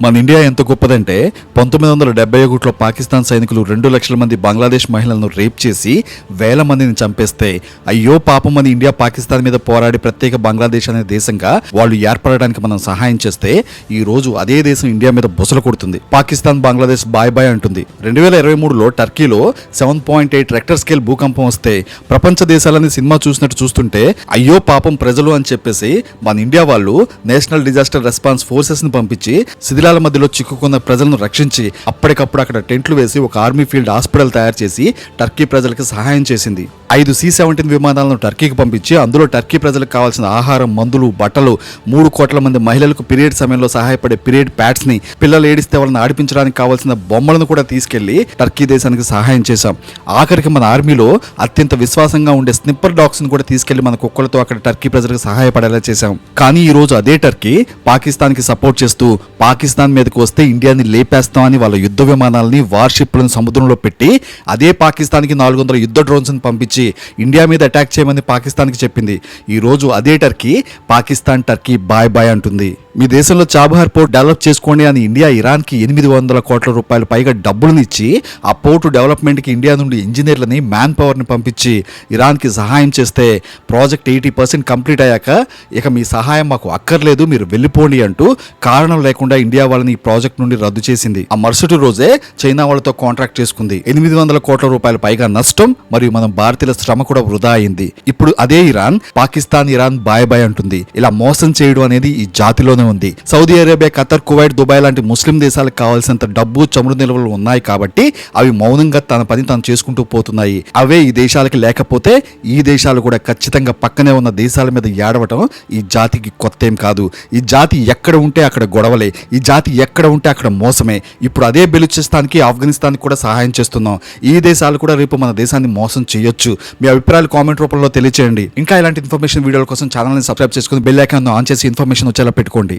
మన ఇండియా ఎంత గొప్పదంటే పంతొమ్మిది వందల డెబ్బై ఒకటిలో పాకిస్తాన్ సైనికులు రెండు లక్షల మంది బంగ్లాదేశ్ మహిళలను రేప్ చేసి వేల మందిని చంపేస్తే అయ్యో పాపం మన ఇండియా పాకిస్తాన్ మీద పోరాడి ప్రత్యేక బంగ్లాదేశ్ అనే దేశంగా వాళ్ళు ఏర్పడడానికి మనం సహాయం చేస్తే ఈ రోజు అదే దేశం ఇండియా మీద బుసలు కొడుతుంది. పాకిస్తాన్ బంగ్లాదేశ్ బాయ్ బాయ్ అంటుంది. రెండు వేల ఇరవై మూడులో టర్కీలో seven point eight Richter scale భూకంపం వస్తే ప్రపంచ దేశాలని సినిమా చూసినట్టు చూస్తుంటే అయ్యో పాపం ప్రజలు అని చెప్పేసి మన ఇండియా వాళ్ళు నేషనల్ డిజాస్టర్ రెస్పాన్స్ ఫోర్సెస్ని పంపించి శిథిలాల మధ్యలో చిక్కుకున్న ప్రజలను రక్షించి అప్పటికప్పుడు అక్కడ టెంట్లు వేసి ఒక ఆర్మీ ఫీల్డ్ హాస్పిటల్ తయారు చేసి టర్కీ ప్రజలకు సహాయం చేసింది. ఐదు సి సెవెంటీన్ విమానాలను టర్కీకి పంపించి అందులో టర్కీ ప్రజలకు కావాల్సిన ఆహారం మందులు బట్టలు మూడు కోట్ల మంది మహిళలకు పీరియడ్ సమయంలో సహాయపడే పీరియడ్ ప్యాడ్స్ని పిల్లలు ఏడిస్తే వాళ్ళని ఆడిపించడానికి కావాల్సిన బొమ్మలను కూడా తీసుకెళ్ళి టర్కీ దేశానికి సహాయం చేశాం. ఆఖరికి మన ఆర్మీలో అత్యంత విశ్వాసంగా ఉండే స్నిప్పర్ డాగ్స్ని కూడా తీసుకెళ్ళి మన కుక్కలతో అక్కడ టర్కీ ప్రజలకు సహాయపడేలా చేశాం. కానీ ఈ రోజు అదే టర్కీ పాకిస్తాన్కి సపోర్ట్ చేస్తూ పాకిస్తాన్ మీదకి వస్తే ఇండియాని లేపేస్తామని వాళ్ళ యుద్ధ విమానాలని వార్షిప్లను సముద్రంలో పెట్టి అదే పాకిస్తాన్కి నాలుగు వందల యుద్ధ డ్రోన్స్ని పంపించి ఇండియా మీద అటాక్ చేయమని పాకిస్తాన్కి చెప్పింది. ఈ రోజు అదే Turkey Pakistan Turkey bye bye అంటుంది. మీ దేశంలో చాబహార్ పోర్ట్ డెవలప్ చేసుకోండి అని ఇండియా ఇరాన్కి ఎనిమిది వందల కోట్ల రూపాయల పైగా డబ్బులను ఇచ్చి ఆ పోర్టు డెవలప్మెంట్కి ఇండియా నుండి ఇంజనీర్లని మ్యాన్ పవర్ని పంపించి ఇరాన్కి సహాయం చేస్తే ప్రాజెక్ట్ ఎయిటీ పర్సెంట్ కంప్లీట్ అయ్యాక ఇక మీ సహాయం మాకు అక్కర్లేదు మీరు వెళ్ళిపోండి అంటూ కారణం లేకుండా ఇండియా వాళ్ళని ఈ ప్రాజెక్ట్ నుండి రద్దు చేసింది. ఆ మరుసటి రోజే చైనా వాళ్ళతో కాంట్రాక్ట్ చేసుకుంది. ఎనిమిది వందల కోట్ల రూపాయల పైగా నష్టం మరియు మనం భారతీయుల శ్రమ కూడా వృధా అయింది. ఇప్పుడు అదే Iran Pakistan Iran bye bye అంటుంది. ఇలా మోసం చేయడం అనేది ఈ జాతిలోనే ఉంది. Saudi Arabia Qatar Kuwait Dubai లాంటి ముస్లిం దేశాలకు కావాల్సినంత డబ్బు చమురు నిల్వలు ఉన్నాయి కాబట్టి అవి మౌనంగా తన పని తాను చేసుకుంటూ పోతున్నాయి. అవే ఈ దేశాలకి లేకపోతే ఈ దేశాలు కూడా ఖచ్చితంగా పక్కనే ఉన్న దేశాల మీద ఏడవటం ఈ జాతికి కొత్త ఏం కాదు. ఈ జాతి ఎక్కడ ఉంటే అక్కడ గొడవలే. ఈ జాతి ఎక్కడ ఉంటే అక్కడ మోసమే. ఇప్పుడు అదే బెలూచిస్తాన్కి ఆఫ్ఘనిస్తాన్కి కూడా సహాయం చేస్తున్నాం. ఈ దేశాలు కూడా రేపు మన దేశాన్ని మోసం చేయొచ్చు. మీ అభిప్రాయాలు కామెంట్ రూపంలో తెలియచేయండి. ఇంకా ఇలాంటి ఇన్ఫర్మేషన్ వీడియోల కోసం ఛానల్ని సబ్స్క్రైబ్ చేసుకుని బెల్ ఐకాన్ ఆన్ చేసి ఇన్ఫర్మేషన్ వచ్చేలా పెట్టుకోండి.